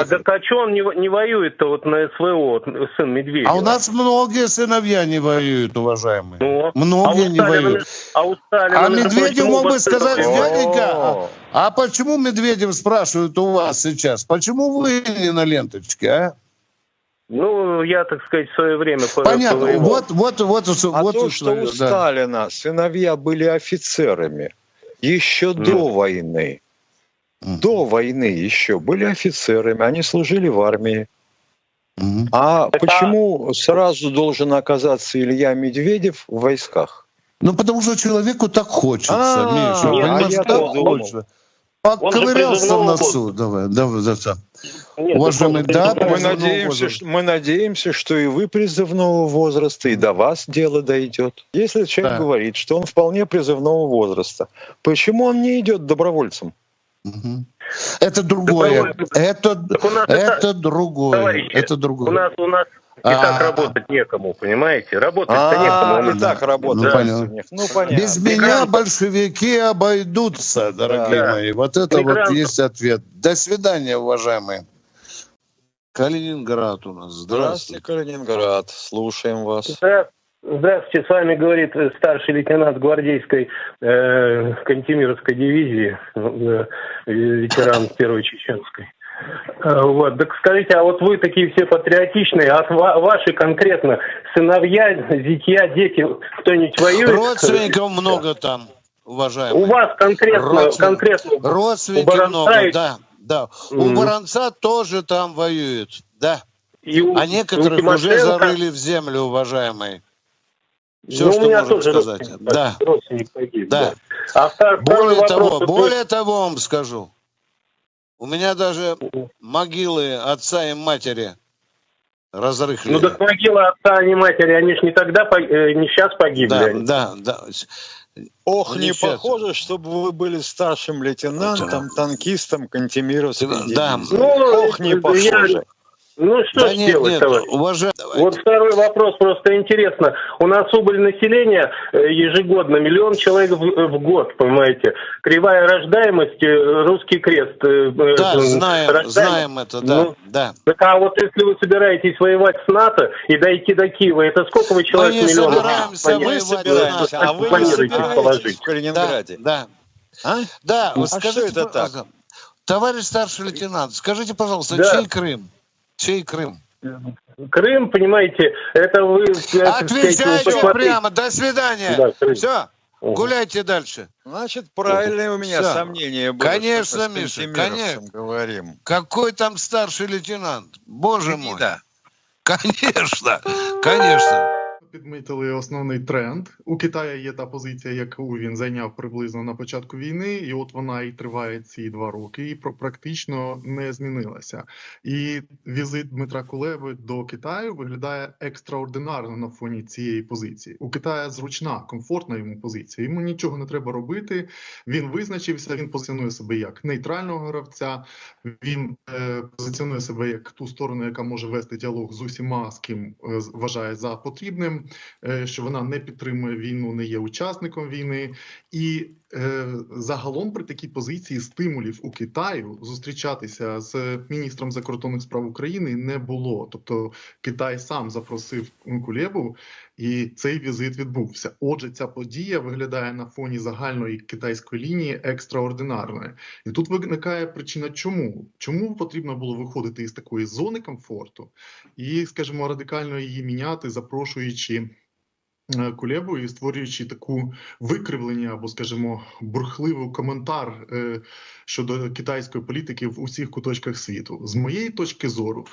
А так а что он не, не воюет-то вот на СВО, вот, сын Медведева? А у нас многие сыновья не воюют, уважаемые. Ну, Многие а не Сталина- воюют. А, у Сталина, А Медведев мог бы сказать, дяденька, О, А почему Медведев спрашивает у вас сейчас? Почему вы не на ленточке, а? Ну, я, так сказать, в свое время по- Понятно. повоевал. Вот, вот, вот, А вот, то, что у да. Сталина сыновья были офицерами еще до войны, До войны еще были офицерами, они служили в армии. А Это- почему сразу должен оказаться Илья Медведев в войсках? Ну, потому что человеку так хочется, А, Миша. нет, понимаешь, а я так хочется. Поковырялся в носу. Давай, давай, да, да. Нет, Уважаемый, да, Мы надеемся, что, мы надеемся, что и вы призывного возраста, и до вас дело дойдет. Если человек Да. говорит, что он вполне призывного возраста, почему он не идет добровольцем? Это другое. Это, Так у нас это- это другое. Товарищи, Это У другое. нас, у нас и А, так работать некому, понимаете? Работать-то А, некому. и так работает. Ну, у понятно. них. Ну, понятно. Без меня большевики обойдутся, дорогие Да. мои. Вот это вот Мигрантов. есть ответ. До свидания, уважаемые. Калининград у нас. Здравствуйте, Здравствуйте. Калининград. Слушаем вас. Здра- Здравствуйте, с вами говорит старший лейтенант гвардейской э, Кантемировской дивизии, э, ветеран первой чеченской. Э, Вот, так скажите, а вот вы такие все патриотичные, а ва- ваши конкретно сыновья, зятья, дети, кто-нибудь воюет? Родственников много там, У уважаемые. вас конкретно, Родственников. конкретно Родственники у много, и- да. Да. У Мгм. Баранца тоже там воюют, да. и у, А и у некоторых уже зарыли в землю, уважаемые. Все, Ну, у что меня можем тоже сказать. родственник, Да. родственник погиб, Да. А втор- второй Более вопрос, того, вы- более того вам скажу. У меня даже могилы отца и матери разрыхли. Ну так могила отца, а не матери, они ж не тогда, э, не сейчас погибли. да, они. да, да. Ох, не несчастно. похоже, чтобы вы были старшим лейтенантом, танкистом Кантемировской Да. Ну, Ох, не я- похоже. Ну что Да ж нет, делать, нет, товарищ? уважаемый. Вот второй вопрос просто интересно. У нас убыль населения э, ежегодно миллион человек в, в год, понимаете. Кривая рождаемость, э, русский крест. э, Да, э, знаем, знаем это, да, Ну, да. Так а вот если вы собираетесь воевать с НАТО и дойти до Киева, это сколько вы человек не миллионов собираемся А вы воевать собираетесь, на а вы собираетесь положить? в Да, Калининграде? да. А? Да, А вот что скажите, это так? пожалуйста, Товарищ старший лейтенант, скажите, пожалуйста, Да. чей Крым? Чей Крым? Крым, понимаете, это вы... Отвечайте посмотрите. прямо, до свидания. Да, Крым. Все, гуляйте дальше. Значит, правильные у меня Всё. сомнения были. Конечно, Миша, конечно. говорим. Какой там старший лейтенант? Боже мой. Гнида. Конечно, конечно. Підмітили основний тренд. У Китаї є та позиція, яку він зайняв приблизно на початку війни, і от вона і триває ці два роки, і практично не змінилася. І візит Дмитра Кулеби до Китаю виглядає екстраординарно на фоні цієї позиції. У Китая зручна, комфортна йому позиція. Йому нічого не треба робити. Він визначився, він позиціонує себе як нейтрального гравця. Він е, позиціонує себе як ту сторону, яка може вести діалог з усіма, з ким е, вважає за потрібним, е, що вона не підтримує війну, не є учасником війни. І загалом при такій позиції стимулів у Китаю зустрічатися з міністром закордонних справ України не було. Тобто Китай сам запросив Кулебу, і цей візит відбувся. Отже, ця подія виглядає на фоні загальної китайської лінії екстраординарною. І тут виникає причина, чому? Чому потрібно було виходити із такої зони комфорту і, скажімо, радикально її міняти, запрошуючи е, Кулебу і створюючи таку викривлення або, скажімо, бурхливий коментар е, щодо китайської політики в усіх куточках світу. З моєї точки зору,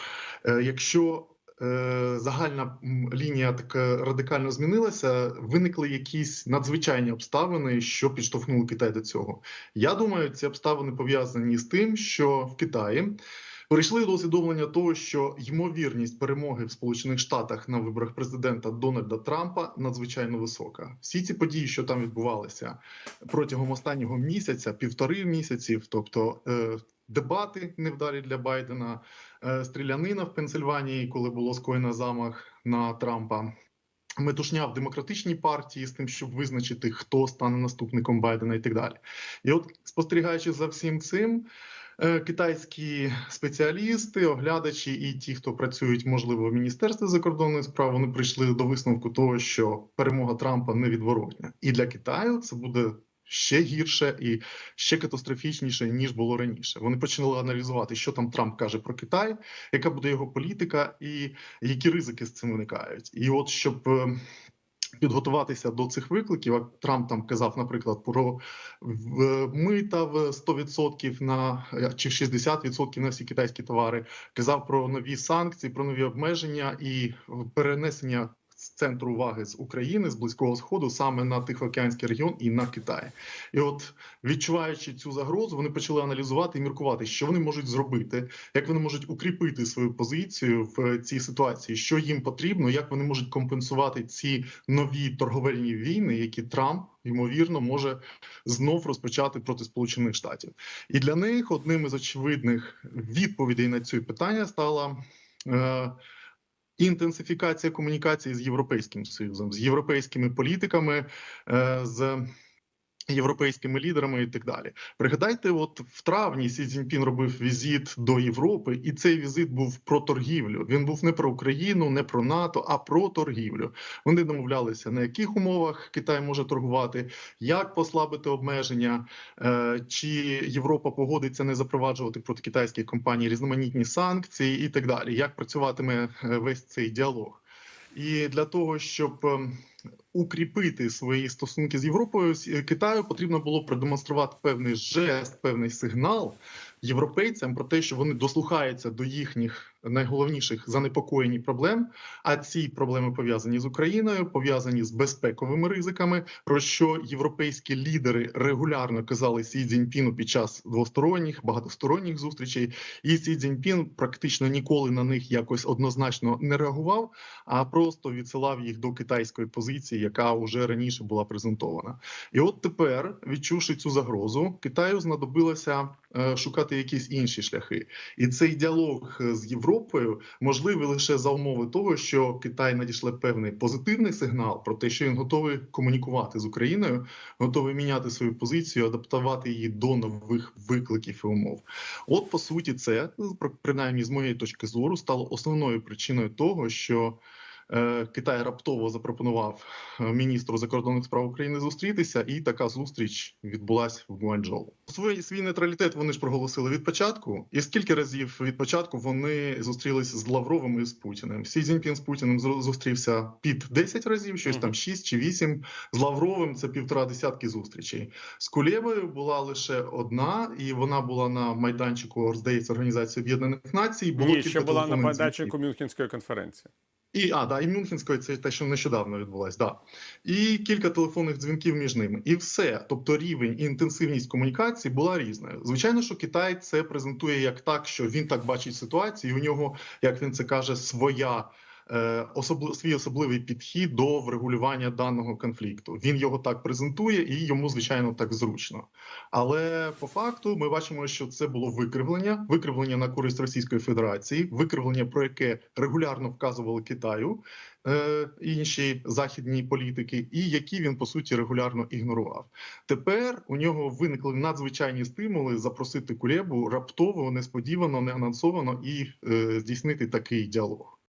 е, якщо е, загальна лінія така радикально змінилася, виникли якісь надзвичайні обставини, що підштовхнули Китай до цього. Я думаю, ці обставини пов'язані з тим, що в Китаї прийшли до усвідомлення того, що ймовірність перемоги в Сполучених Штатах на виборах президента Дональда Трампа надзвичайно висока. Всі ці події, що там відбувалися протягом останнього місяця, півтори місяців, тобто е, дебати невдалі для Байдена, е, стрілянина в Пенсильванії, коли було скоєно замах на Трампа. Метушня в демократичній партії з тим, щоб визначити, хто стане наступником Байдена і так далі. І от спостерігаючи за всім цим, китайські спеціалісти, оглядачі і ті, хто працюють, можливо, в Міністерстві закордонних справ, вони прийшли до висновку того, що перемога Трампа невідворотня. І для Китаю це буде ще гірше і ще катастрофічніше, ніж було раніше. Вони почали аналізувати, що там Трамп каже про Китай, яка буде його політика, і які ризики з цим виникають. І от щоб. Підготуватися до цих викликів, Трамп там казав, наприклад, про мита в 100% на чи чи 60% на всі китайські товари. Казав про нові санкції, про нові обмеження і перенесення з центру уваги з України з близького сходу саме на Тихоокеанський регіон і на Китай. І от відчуваючи цю загрозу, вони почали аналізувати і міркувати, що вони можуть зробити, як вони можуть укріпити свою позицію в цій ситуації, що їм потрібно, як вони можуть компенсувати ці нові торговельні війни, які Трамп ймовірно може знов розпочати проти Сполучених Штатів. І для них одним із очевидних відповідей на ці питання стала. Е, Інтенсифікація комунікації з Європейським Союзом, з європейськими політиками, е, з європейськими лідерами і так далі. Пригадайте, от в травні Сі Цзіньпін робив візит до Європи, і цей візит був про торгівлю. Він був не про Україну, не про НАТО, а про торгівлю. Вони домовлялися, на яких умовах Китай може торгувати, як послабити обмеження, е, чи Європа погодиться не запроваджувати проти китайських компаній різноманітні санкції і так далі. Як працюватиме е, весь цей діалог? І для того, щоб ем, укріпити свої стосунки з Європою, з- е, Китаю потрібно було продемонструвати певний жест, певний сигнал європейцям про те, що вони дослухаються до їхніх найголовніших занепокоєнь проблем. А ці проблеми пов'язані з Україною, пов'язані з безпековими ризиками, про що європейські лідери регулярно казали Сі Цзіньпіну під час двосторонніх багатосторонніх зустрічей. І Сі Цзіньпін практично ніколи на них якось однозначно не реагував, а просто відсилав їх до китайської позиції, яка вже раніше була презентована. І от тепер, відчувши цю загрозу, Китаю знадобилося е, шукати якісь інші шляхи. І цей діалог з Європою можливий лише за умови того, що Китай надішле певний позитивний сигнал про те, що він готовий комунікувати з Україною, готовий міняти свою позицію, адаптувати її до нових викликів і умов. От по суті, це принаймні з моєї точки зору стало основною причиною того, що. Е, Китай раптово запропонував е, міністру закордонних справ України зустрітися, і така зустріч відбулася в Гуанчжоу. Свій свій нейтралітет вони ж проголосили від початку. І скільки разів від початку вони зустрілися з Лавровим і з Путіним? Сі Цзіньпін з Путіним зустрівся під 10 разів, щось там 6 чи 8. З Лавровим це півтора десятки зустрічей. З Кулєвою була лише одна, і вона була на майданчику, здається, Організації Об'єднаних Націй. Було Ні, ще була на майданчику. Мюнхенської конференції. І а, да, і Мюнхенської це те, що нещодавно відбулось, да. І кілька телефонних дзвінків між ними. І все. Тобто рівень і інтенсивність комунікації була різною. Звичайно, що Китай це презентує як так, що він так бачить ситуацію. і У нього, як він це каже, своя. Е, свій особливий підхід до врегулювання даного конфлікту. Він його так презентує, і йому звичайно так зручно. Але по факту ми бачимо, що це було викривлення, викривлення на користь Російської Федерації, викривлення, про яке регулярно вказували Китаю е, інші західні політики, і які він по суті регулярно ігнорував. Тепер у нього виникли надзвичайні стимули запросити Кулебу раптово, несподівано, неанонсовано і е, здійснити такий діалог.